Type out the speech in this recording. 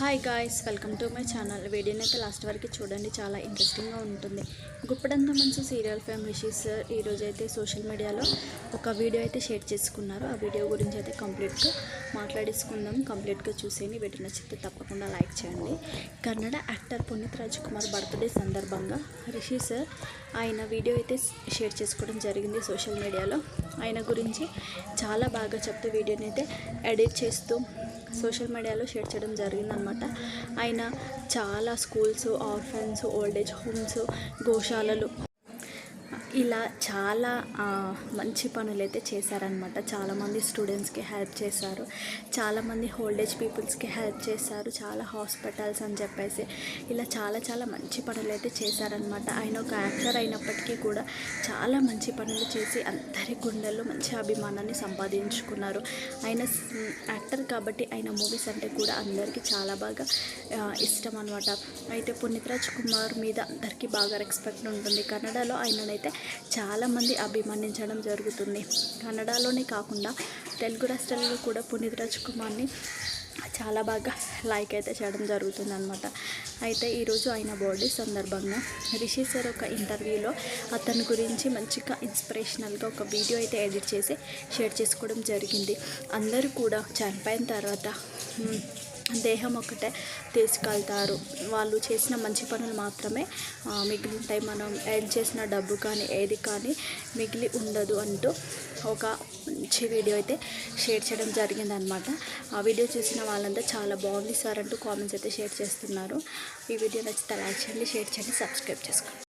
Hi guys welcome to my channel వీడియోని అయితే last వరకు చూడండి చాలా ఇంట్రెస్టింగ్గా ఉంటుంది. గుప్పడంత మంచి సీరియల్ ఫేమ్ రిషి సార్ ఈరోజు అయితే సోషల్ మీడియాలో ఒక వీడియో అయితే షేర్ చేసుకున్నారు. ఆ వీడియో గురించి అయితే కంప్లీట్గా మాట్లాడేసుకుందాం. కంప్లీట్గా చూసేయండి. వీడియో నచ్చితే తప్పకుండా లైక్ చేయండి. కన్నడ యాక్టర్ పునీత్ రాజ్ కుమార్ బర్త్డే సందర్భంగా రిషి సార్ ఆయన వీడియో అయితే షేర్ చేసుకోవడం జరిగింది సోషల్ మీడియాలో ఆయన గురించి చాలా బాగా చెప్తూ వీడియోని అయితే ఎడిట్ చేస్తూ సోషల్ మీడియాలో షేర్ చేయడం అనమాట ఆయన చాలా schools orphans old age homes గోశాలలు ఇలా చాలా మంచి పనులు అయితే చేశారనమాట చాలామంది స్టూడెంట్స్కి హెల్ప్ చేశారు. చాలామంది ఓల్డేజ్ పీపుల్స్కి హెల్ప్ చేశారు. చాలా హాస్పిటల్స్ అని చెప్పేసి ఇలా చాలా చాలా మంచి పనులు అయితే చేశారనమాట ఆయన ఒక యాక్టర్ అయినప్పటికీ కూడా చాలా మంచి పనులు చేసి అందరి గుండెల్లో మంచి అభిమానాన్ని సంపాదించుకున్నారు. ఆయన యాక్టర్ కాబట్టి ఆయన మూవీస్ అంటే కూడా అందరికీ చాలా బాగా ఇష్టం అనమాట అయితే పునీత్ రాజ్ కుమార్ మీద అందరికీ బాగా రెస్పెక్ట్ ఉంటుంది. కన్నడలో ఆయననైతే చాలామంది అభిమానించడం జరుగుతుంది. కన్నడలోనే కాకుండా తెలుగు రాష్ట్రాల్లో కూడా పునీత్ రాజ్ కుమార్ని చాలా బాగా లైక్ అయితే చేయడం జరుగుతుంది అనమాట అయితే ఈరోజు ఆయన బర్త్డే సందర్భంగా రిషి సార్ ఒక ఇంటర్వ్యూలో అతని గురించి మంచిగా ఇన్స్పిరేషనల్గా ఒక వీడియో అయితే ఎడిట్ చేసి షేర్ చేసుకోవడం జరిగింది. అందరూ కూడా చనిపోయిన తర్వాత దేహం ఒకటే తీసుకెళ్తారు. వాళ్ళు చేసిన మంచి పనులు మాత్రమే ఆ, మిగిలి ఉంటాయి మనం ఎడ్ చేసిన డబ్బు కానీ ఏది కానీ మిగిలి ఉండదు అంటూ ఒక మంచి వీడియో అయితే షేర్ చేయడం జరిగిందనమాట ఆ వీడియో చూసిన వాళ్ళంతా చాలా బాగుంది సార్ అంటూ కామెంట్స్ అయితే షేర్ చేస్తున్నారు. ఈ వీడియో నచ్చితే లైక్ చేయండి షేర్ చేయండి సబ్స్క్రైబ్ చేసుకోండి.